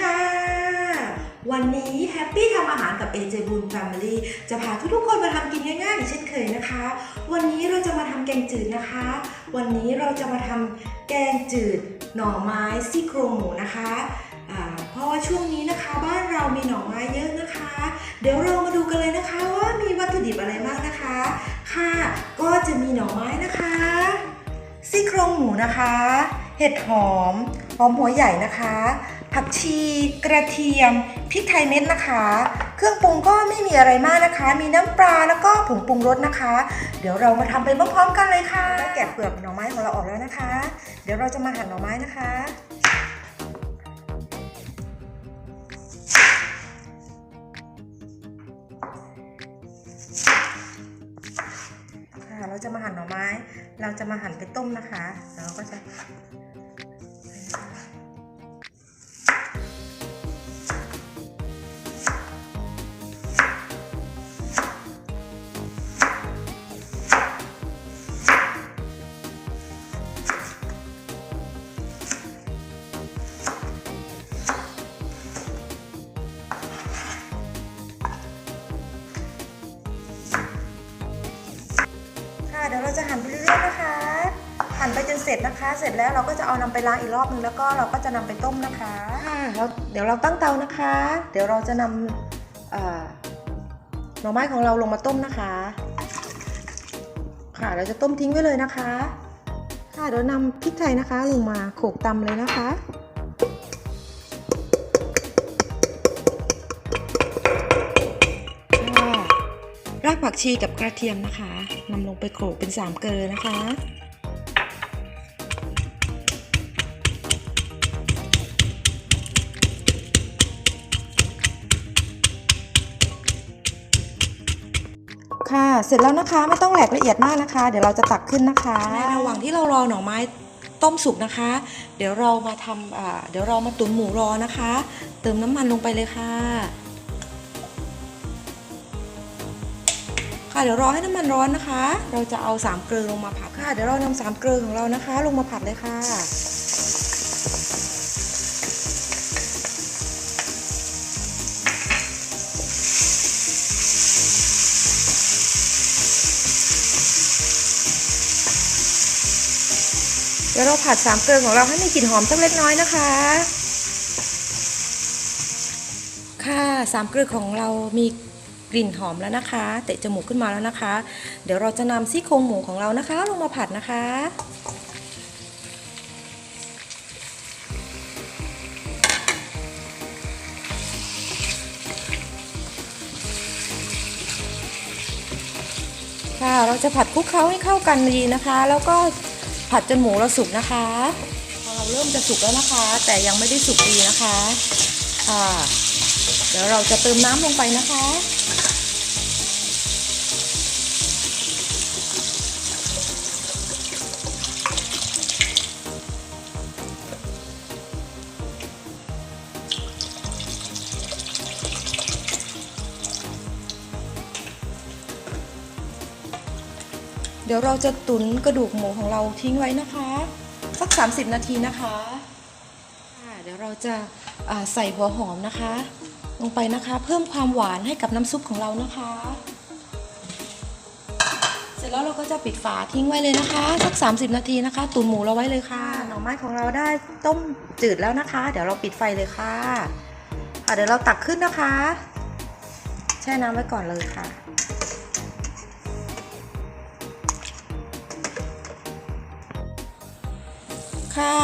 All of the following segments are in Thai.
ค่ะ วันนี้แฮปปี้ทำอาหารกับ AJ b o o n Family จะพาทุกๆคนมาทำกินง่ายๆเช่นเคยนะคะ วันนี้เราจะมาทำแกงจืดนะคะ วันนี้เราจะมาทำแกงจืดหน่อไม้ซี่โครงหมูนะคะเพราะว่าช่วงนี้นะคะบ้านเรามีหน่อไม้เยอะนะคะ เดี๋ยวเรามาดูกันเลยนะคะว่ามีวัตถุดิบอะไรบ้างนะคะ ค่ะ ก็จะมีหน่อไม้นะคะซี่โครงหมูนะคะ เห็ดหอม หอมหัวใหญ่นะคะ ผักชีกระเทียมพริกไทยเม็ดนะคะ เครื่องปรุงก็ไม่มีอะไรมากนะคะ มีน้ำปลาแล้วก็ผงปรุงรสนะคะ เดี๋ยวเรามาทำไปพร้อมๆกันเลยค่ะแกะเปลือกหน่อไม้ของเราออกแล้วนะคะ เดี๋ยวเราจะมาหั่นหน่อไม้นะคะเราจะมาหั่นหน่อไม้ เราจะมาหั่นไปต้มนะคะ แล้วเราก็จะ ร็จนะคะ เสร็จแล้วเราก็จะเอานำไปล้างอีกรอบนึงแล้วก็เราก็จะนำไปต้มนะคะค่ะแล้วเดี๋ยวเราตั้งเตานะคะ เดี๋ยวเราจะนำหน่อไม้ของเราลงมาต้มนะคะ ค่ะเราจะต้มทิ้งไว้เลยนะคะ ค่ะเดี๋ยวนำพริกไทยนะคะลงมาโขลกตำเลยนะคะค่ะรากผักชีกับกระเทียมนะคะนำลงไปโขลกเป็นสามเกลือนะคะ ค่ะ เสร็จแล้วนะคะไม่ต้องแหลกละเอียดมากนะคะ เดี๋ยวเราจะตักขึ้นนะคะในระหว่างที่เรารอหน่อไม้ต้มสุกนะคะ เดี๋ยวเรามาทำเดี๋ยวเรามาตุ๋นหมูรอนะคะ เติมน้ำมันลงไปเลยค่ะ ค่ะเดี๋ยวรอให้น้ำมันร้อนนะคะ เราจะเอาสามเกลือลงมาผัดค่ะ เดี๋ยวเรานำสามเกลือของเรานะคะ ลงมาผัดเลยค่ะ เดี๋ยวเราผัดสามเกลือของเราให้มีกลิ่นหอมสักเล็กน้อยนะคะ ค่ะสามเกลือของเรามีกลิ่นหอมแล้วนะคะ เตะจมูกขึ้นมาแล้วนะคะ เดี๋ยวเราจะนำซี่โครงหมูของเรานะคะ ลงมาผัดนะคะค่ะเราจะผัดคลุกเคล้าให้เข้ากันดีนะคะ แล้วก็ ผัดจนหมูเราสุกนะคะพอเราเริ่มจะสุกแล้วนะคะ แต่ยังไม่ได้สุกดีนะคะค่ะเดี๋ยวเราจะเติมน้ำลงไปนะคะ ดี๋ยวเราจะตุ๋นกระดูกหมูของเราทิ้งไว้นะคะ สัก 30 นาทีนะคะค่ะเดี๋ยวเราจะอ่าใส่หัวหอมนะคะ ลงไปนะคะ เพิ่มความหวานให้กับน้ำซุปของเรานะคะ เสร็จแล้วเราก็จะปิดฝาทิ้งไว้เลยนะคะ สัก 30 นาทีนะคะ ตุ๋นหมูเราไว้เลยค่ะหน่อไม้ของเราได้ต้มจืดแล้วนะคะ เดี๋ยวเราปิดไฟเลยค่ะค่ะเดี๋ยวเราตักขึ้นนะคะ แช่น้ำไว้ก่อนเลยค่ะ ค่ะ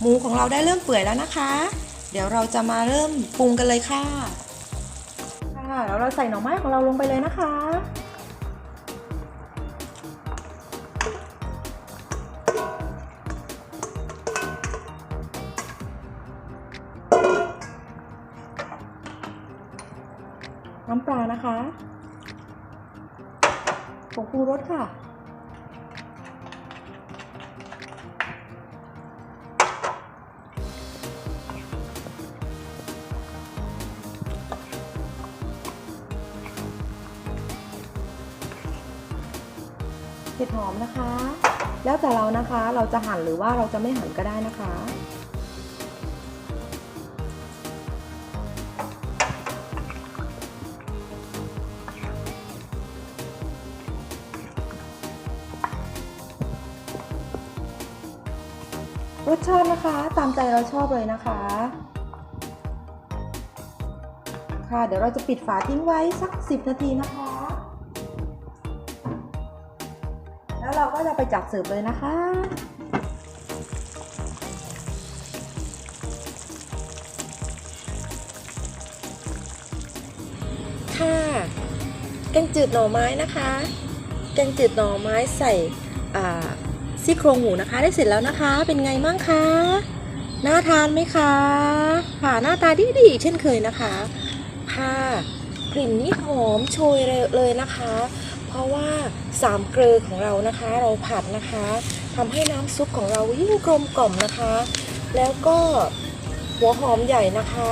หมูของเราได้เริ่มเปื่อยแล้วนะคะ เดี๋ยวเราจะมาเริ่มปรุงกันเลยค่ะ ค่ะแล้วเราใส่หน่อไม้ของเราลงไปเลยนะคะน้ำปลานะคะผงปรุงรสค่ะ ดหอมนะคะ แล้วแต่เรานะคะเราจะหั่นหรือว่าเราจะไม่หั่นก็ได้นะคะ รสชาตินะคะตามใจเราชอบเลยนะคะ ค่ะเดี๋ยวเราจะปิดฝาทิ้งไว้สัก 10 นาทีนะคะ เราก็จะไปจัดเสิร์ฟเลยนะคะ ค่ะแกงจืดหน่อไม้นะคะ แกงจืดหน่อไม้ใส่ซี่โครงหมูนะคะ ได้เสร็จแล้วนะคะ เป็นไงมั่งคะ น่าทานไหมคะ ค่ะหน้าตาดีดีเช่นเคยนะคะ ค่ะกลิ่นนี่หอมโชยเลยนะคะ เพราะว่าสามเกลือของเรานะคะเราผัดนะคะทำให้น้ำซุปของเรายิ่งกลมกล่อมนะคะ แล้วก็หัวหอมใหญ่นะคะ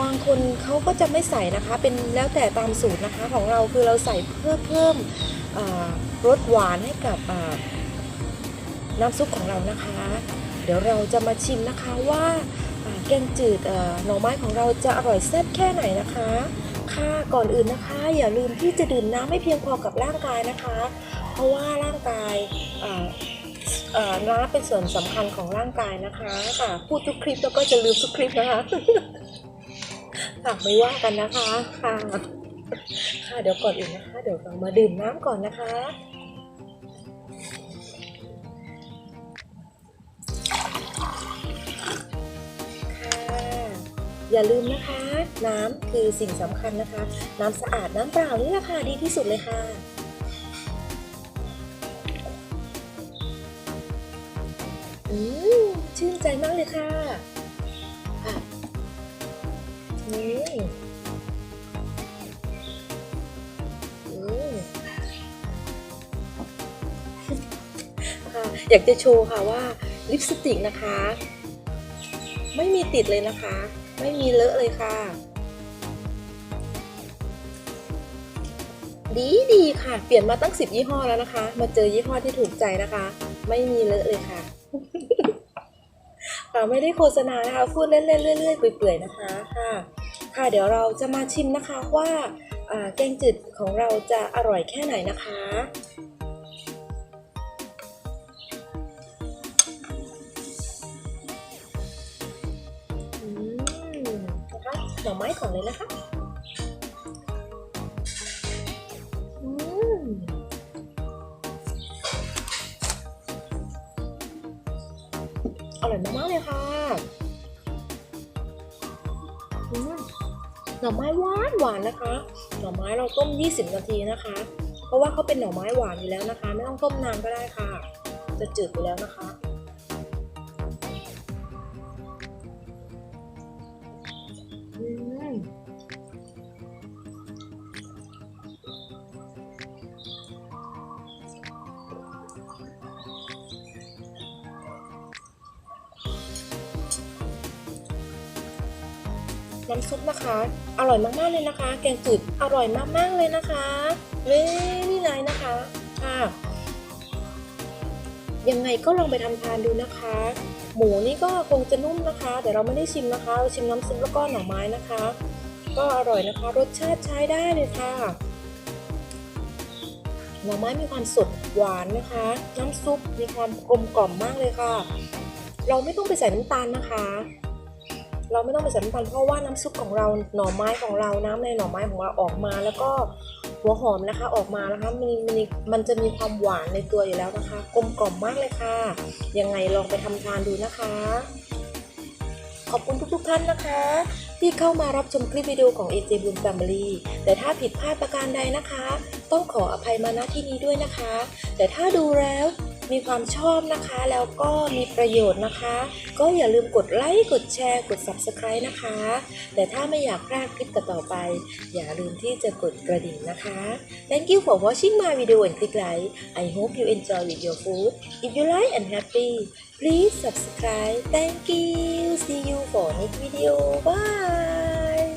บางคนเขาก็จะไม่ใส่นะคะ เป็นแล้วแต่ตามสูตรนะคะของเราคือเราใส่เพื่อเพิ่มรสหวานให้กับน้ำซุปของเรานะคะ เดี๋ยวเราจะมาชิมนะคะว่าแกงจืดหน่อไม้ของเราจะอร่อยแซ่บแค่ไหนนะคะ ค่ะ ก่อนอื่นนะคะ อย่าลืมที่จะดื่มน้ำให้เพียงพอกับร่างกายนะคะ เพราะว่าร่างกายน้ำเป็นส่วนสำคัญของร่างกายนะคะค่ะพูดทุกคลิปแล้วก็จะลืมทุกคลิปนะคะค่ะไม่ว่ากันนะคะค่ะค่ะเดี๋ยวก่อนอื่นนะคะ เดี๋ยวเรามาดื่มน้ำก่อนนะคะ อย่าลืมนะคะ น้ำคือสิ่งสำคัญนะคะ น้ำสะอาดน้ำเปล่านี่แหละค่ะดีที่สุดเลยค่ะอืมชื่นใจมากเลยค่ะค่ะอืมอืมค่ะอยากจะโชว์ค่ะว่าลิปสติกนะคะ ไม่มีติดเลยนะคะ ไม่มีเลอะเลยค่ะ ดีดีค่ะ เปลี่ยนมาตั้งสิบยี่ห้อแล้วนะคะ มาเจอยี่ห้อที่ถูกใจนะคะ ไม่มีเลอะเลยค่ะค่ะไม่ได้โฆษณานะคะ พูดเล่นๆเรื่อยๆเปื่อยๆนะคะค่ะ ค่ะเดี๋ยวเราจะมาชิมนะคะว่าอ่าแกงจืดของเราจะอร่อยแค่ไหนนะคะ หน่อไม้ก่อนเลยนะคะอร่อยมากๆเลยค่ะหน่อไม้หวานหวานนะคะ หน่อไม้เราต้ม 20 นาทีนะคะ เพราะว่าเขาเป็นหน่อไม้หวานอยู่แล้วนะคะ ไม่ต้องต้มนานก็ได้ค่ะ จะจืดไปแล้วนะคะ น้ำซุปนะคะ อร่อยมากๆเลยนะคะ แกงจืดอร่อยมากๆเลยนะคะ เว้นี่ไงนะคะค่ะยังไงก็ลองไปทำทานดูนะคะ หมูนี่ก็คงจะนุ่มนะคะ แต่เราไม่ได้ชิมนะคะเราชิมน้ำซุปแล้วก็หน่อไม้นะคะ ก็อร่อยนะคะ รสชาติใช้ได้เลยค่ะหน่อไม้มีความสดหวานนะคะ น้ำซุปมีความกลมกล่อมมากเลยค่ะ เราไม่ต้องไปใส่น้ำตาลนะคะ เราไม่ต้องไปใส่น้ำตาลเพราะว่าน้ำซุปของเราหน่อไม้ของเราน้ำในหน่อไม้ของเราออกมา แล้วก็หัวหอมนะคะออกมานะคะมันมันมันจะมีความหวานในตัวอยู่แล้วนะคะ กลมกล่อมมากเลยค่ะ ยังไงลองไปทำทานดูนะคะ ขอบคุณทุกๆท่านนะคะ ที่เข้ามารับชมคลิปวิดีโอของ AJ Bloom Family แต่ถ้าผิดพลาดประการใดนะคะ ต้องขออภัยมาณที่นี้ด้วยนะคะ แต่ถ้าดูแล้ว มีความชอบนะคะ แล้วก็มีประโยชน์นะคะ ก็อย่าลืมกดไลค์กดแชร์ กด Subscribe นะคะ แต่ถ้าไม่อยากพลาดคลิปต่อไป อย่าลืมที่จะกดกระดิ่งนะคะ Thank you for watching my video and click like I hope you enjoy with your food if you like and happy please subscribe thank you see you for next video bye